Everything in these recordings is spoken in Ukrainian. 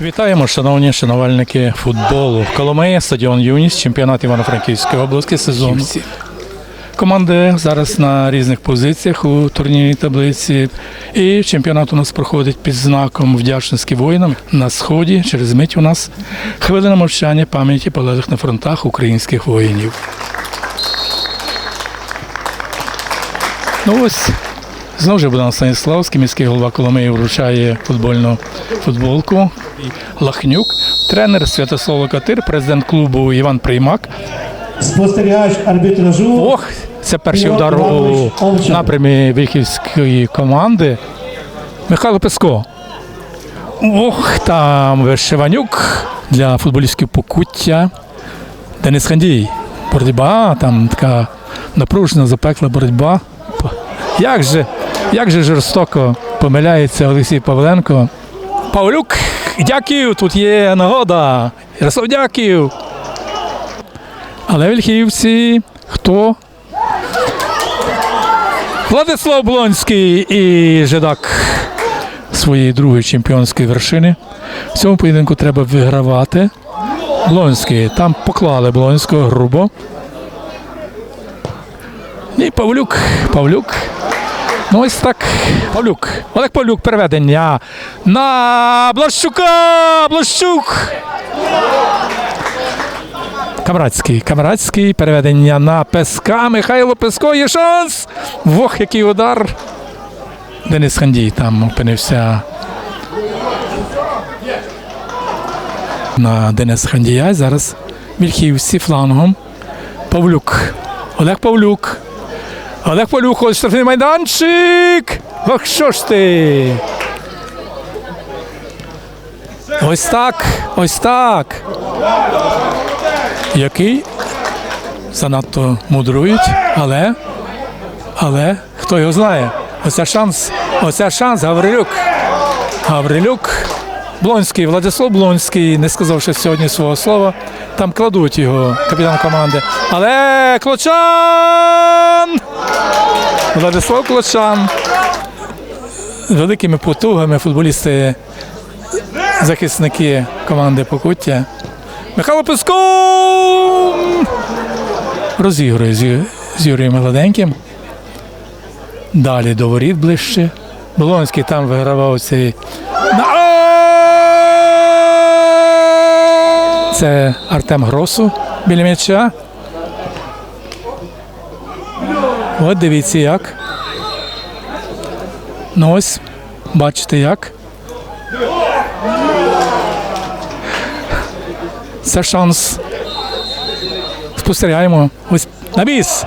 Вітаємо, шановні шанувальники футболу. Коломея, стадіон Юність, чемпіонат Івано-Франківської області сезон. Команди зараз на різних позиціях у турнірній таблиці. І чемпіонат у нас проходить під знаком вдячності воїнам на сході. Через мить у нас хвилина мовчання пам'яті полеглих на фронтах українських воїнів. Ну ось знову ж Богдан Станіславський, міський голова Коломиї вручає футбольну футболку. Лахнюк, тренер Святослав Локатир, президент клубу Іван Приймак. Спостерігач арбітражу. Ох, це перший удар у напрямі вихівської команди. Михайло Песко. Ох, там Вишиванюк для футболістів покуття. Денис Хандій. Боротьба, там така напружена, запекла боротьба. Як же, як же жорстоко помиляється Олексій Павленко. Павлюк, дякую, тут є нагода. Ярослав, дякую. Але вільхівці хто? Владислав Блонський і Жидак своєї другої чемпіонської вершини. В цьому поєдинку треба вигравати. Блонський. Там поклали Блонського грубо. І Павлюк. Павлюк. Ну ось так. Павлюк. Олег Павлюк переведення на Блащука! Блащук! Камрадський. Камрадський. Переведення на Песка. Михайло Песко. Є шанс. Вох, який удар. Денис Хандій там опинився. На Денис Хандія. Зараз Вільхівці флангом. Павлюк. Олег Павлюк. Олег ось штрафний майданчик. Ох, що ж ти? Ось так. Ось так. Який занадто мудрують, але, але хто його знає? Оце шанс, оце шанс, Гаврилюк. Гаврилюк, Блонський, Владислав Блонський, не сказав ще сьогодні свого слова. Там кладуть його капітан команди. Але Клочан! Владислав Клочан. З Великими потугами футболісти, захисники команди Покуття. Михайло Песков розігрує з, Юрієм Гладеньким. Далі до воріт ближче. Болонський там вигравав цей. Це Артем Гросу біля м'яча. От дивіться як. Ну ось, бачите як. Це шанс. Спостерігаємо. Ось навіс.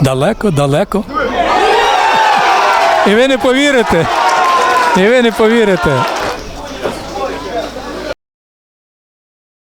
Далеко, далеко. І ви не повірите. І ви не повірите.